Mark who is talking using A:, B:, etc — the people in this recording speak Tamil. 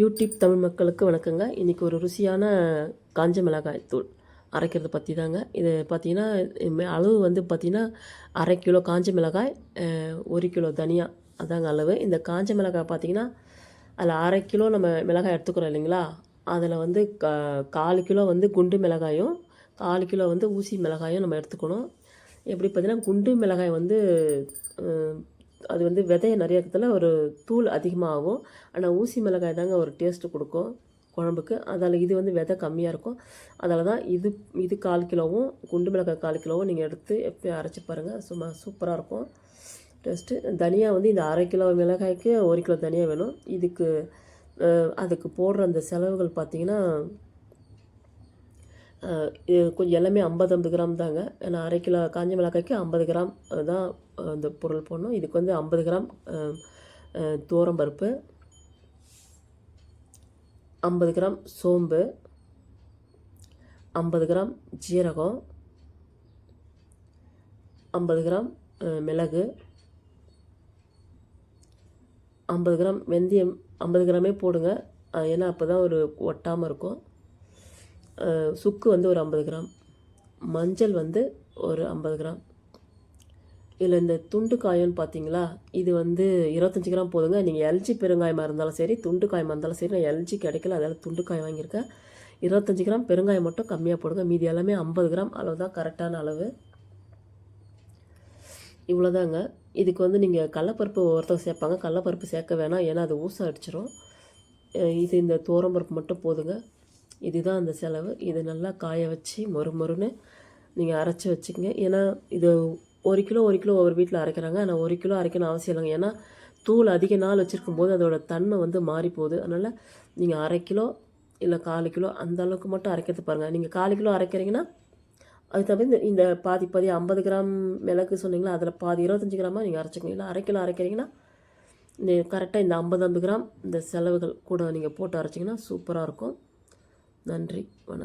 A: யூடியூப் தமிழ் மக்களுக்கு வணக்கங்க. இன்றைக்கி ஒரு ருசியான காஞ்ச மிளகாய் தூள் அரைக்கிறது பற்றி தாங்க இது பார்த்திங்கன்னா அளவு வந்து பார்த்திங்கன்னா அரை கிலோ காஞ்ச மிளகாய் ஒரு கிலோ தனியா. அதாங்க அளவு. இந்த காஞ்ச மிளகாய் பார்த்திங்கன்னா அதில் அரை கிலோ நம்ம மிளகாய் எடுத்துக்கிறோம் இல்லைங்களா? அதில் வந்து க கால் கிலோ வந்து குண்டு மிளகாயும் கால் கிலோ வந்து ஊசி மிளகாயும் நம்ம எடுத்துக்கணும். எப்படி பார்த்தீங்கன்னா குண்டு மிளகாய் வந்து அது வந்து விதையை நிறைய இடத்துல ஒரு தூள் அதிகமாக ஆகும் ஆனால் ஊசி மிளகாய் தாங்க ஒரு டேஸ்ட்டு கொடுக்கும் குழம்புக்கு. அதில் இது வந்து விதை கம்மியாக இருக்கும். அதில் தான் இது இது கால் கிலோவும் குண்டு மிளகாய் கால் கிலோவும் நீங்கள் எடுத்து எப்போயும் அரைச்சி பாருங்கள் சும்மா சூப்பராக இருக்கும். டேஸ்ட்டு தனியாக வந்து இந்த அரை கிலோ மிளகாய்க்கு ஒரு கிலோ தனியாக வேணும். இதுக்கு அதுக்கு போடுற அந்த செலவுகள் பார்த்தீங்கன்னா கொஞ்சம் எல்லாமே ஐம்பது ஐம்பது கிராம் தாங்க. ஏன்னா அரை கிலோ காஞ்ச மிளகாய்க்கு ஐம்பது கிராம் தான் அந்த பொருள் போடணும். இதுக்கு வந்து ஐம்பது கிராம் தோரம் துவரம் பருப்பு ஐம்பது கிராம் சோம்பு ஐம்பது கிராம் ஜீரகம் ஐம்பது கிராம் மிளகு ஐம்பது கிராம் வெந்தயம் ஐம்பது கிராமே போடுங்க. ஏன்னா அப்போ தான் ஒரு ஒட்டாமல் இருக்கும். சுக்கு வந்து ஒரு ஐம்பது கிராம். மஞ்சள் வந்து ஒரு ஐம்பது கிராம். இதில் இந்த துண்டு காயம்னு பார்த்தீங்களா இது வந்து இருபத்தஞ்சி கிராம் போதுங்க. நீங்கள் எல்ஜி பெருங்காயமாக இருந்தாலும் சரி துண்டு காயமாக இருந்தாலும் சரி நான் எல்ஜி கிடைக்கல அதால் துண்டு காயம் வாங்கியிருக்கேன். இருபத்தஞ்சி கிராம் பெருங்காயம் மட்டும் கம்மியாக போடுங்க. மீதி எல்லாமே ஐம்பது கிராம் அளவு தான் கரெக்டான அளவு. இவ்வளோதாங்க இதுக்கு வந்து நீங்கள் கடலப்பருப்பு ஒருத்தர் சேர்ப்பாங்க. கடலப்பருப்பு சேர்க்க வேணாம் ஏன்னா அது ஊசம் அடிச்சிடும் இது இந்த பருப்பு மட்டும் போதுங்க. இதுதான் அந்த செலவு. இது நல்லா காய வச்சு மொறு மொறுன்னு நீங்கள் அரைச்சி வச்சுக்கங்க. ஏன்னா இது ஒரு கிலோ ஒரு கிலோ ஒவ்வொரு வீட்டில் அரைக்கிறாங்க. ஆனால் ஒரு கிலோ அரைக்கணும் அவசியம் இல்லைங்க. ஏன்னா தூள் அதிக நாள் வச்சுருக்கும் போது அதோட தன்மை வந்து மாறி போகுது. அதனால் நீங்கள் அரை கிலோ இல்லை காலு கிலோ அந்த அளவுக்கு மட்டும் அரைக்கிறது பாருங்கள் நீங்கள் காலு கிலோ அரைக்கிறீங்கன்னா அது தவிர இந்த இந்த பாதி பாதி ஐம்பது கிராம் மிளகு சொன்னீங்களா? அதில் பாதி இருபத்தஞ்சி கிராமாக நீங்கள் அரைச்சிக்கணும் இல்லை அரை கிலோ அரைக்கிறீங்கன்னா இந்த கரெக்டாக இந்த ஐம்பது ஐம்பது கிராம் இந்த செலவுகள் கூட நீங்கள் போட்டு அரைச்சிங்கன்னா சூப்பராக இருக்கும். நன்றி வணக்கம்.